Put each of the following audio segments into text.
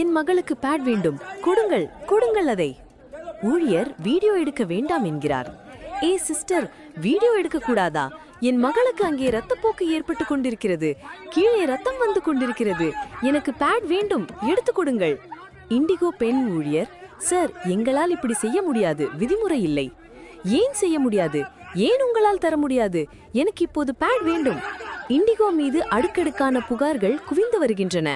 என் மகளுக்கு பேட் வேண்டும். கொடுங்கள் கொடுங்கள் அதை. ஊழியர் வீடியோ எடுக்க வேண்டாம் என்கிறார். ஏ சிஸ்டர் வீடியோ எடுக்க கூடாதா? என் மகளுக்கு அங்கே ரத்தப்போக்கு ஏற்பட்டு கொண்டிருக்கிறது. கீழே ரத்தம் வந்து கொண்டிருக்கிறது. எனக்கு பேட் வேண்டும் எடுத்து கொடுங்கள். இண்டிகோ பெண் ஊழியர் சார் எங்களால் இப்படி செய்ய முடியாது விதிமுறை இல்லை. ஏன் செய்ய முடியாது? ஏன் உங்களால் தர முடியாது? எனக்கு இப்போது பேட் வேண்டும். இண்டிகோ மீது அடுக்கடுக்கான புகார்கள் குவிந்து வருகின்றன.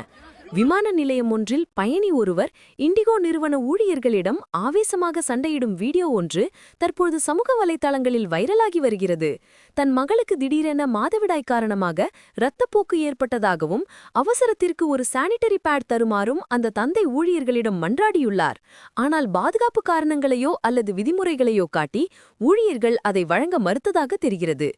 விமான நிலையம் ஒன்றில் பயணி ஒருவர் இண்டிகோ நிறுவன ஊழியர்களிடம் ஆவேசமாக சண்டையிடும் வீடியோ ஒன்று தற்போது சமூக வலைதளங்களில் வைரலாகி வருகிறது. தன் மகளுக்கு திடீரென மாதவிடாய் காரணமாக இரத்தப்போக்கு ஏற்பட்டதாகவும் அவசரத்திற்கு ஒரு சானிட்டரி பேட் தருமாறும் அந்த தந்தை ஊழியர்களிடம் மன்றாடியுள்ளார். ஆனால் பாதுகாப்பு காரணங்களையோ அல்லது விதிமுறைகளையோ காட்டி ஊழியர்கள் அதை வழங்க மறுத்ததாக தெரிகிறது.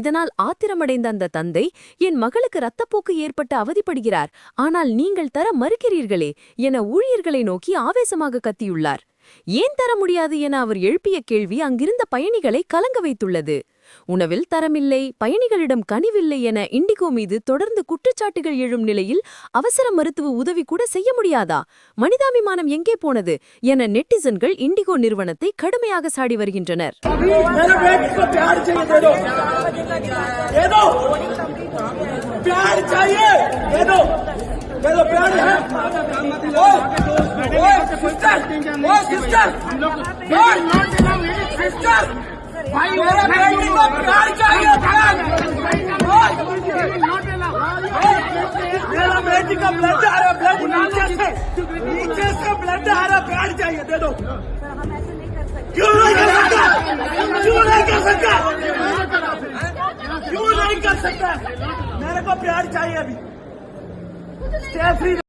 இதனால் ஆத்திரமடைந்த அந்த தந்தை என் மகளுக்கு இரத்தப்போக்கு ஏற்பட்டு அவதிப்படுகிறார். ஆனால் நீங்கள் தர மறுக்கிறீர்களே என ஊழியர்களை நோக்கி ஆவேசமாக கத்தியுள்ளார். ஏன் தர முடியாது என அவர் எழுப்பிய கேள்வி அங்கிருந்த பயணிகளை கலங்க வைத்துள்ளது. உணவில் தரமில்லை பயணிகளிடம் கனிவில்லை என இண்டிகோ மீது தொடர்ந்து குற்றச்சாட்டுகள் எழும் நிலையில் அவசர மருத்துவ உதவி கூட செய்ய முடியாதா? மனிதாபிமானம் எங்கே போனது? என நெட்டிசன்கள் இண்டிகோ நிறுவனத்தை கடுமையாக சாடி வருகின்றனர். ஏதோ! को प्यार सिस्टर ओ सिस्टर भाई मेरे बेटे को प्यार चाहिए मेरा बेटी का ब्लड आ रहा ब्लड नीचे से नीचे से ब्लड आ रहा, प्यार चाहिए, दे दो। क्यों नहीं कर सकता? क्यों नहीं कर सकता? क्यों नहीं कर सकता? मेरे को प्यार चाहिए अभी। Stay free.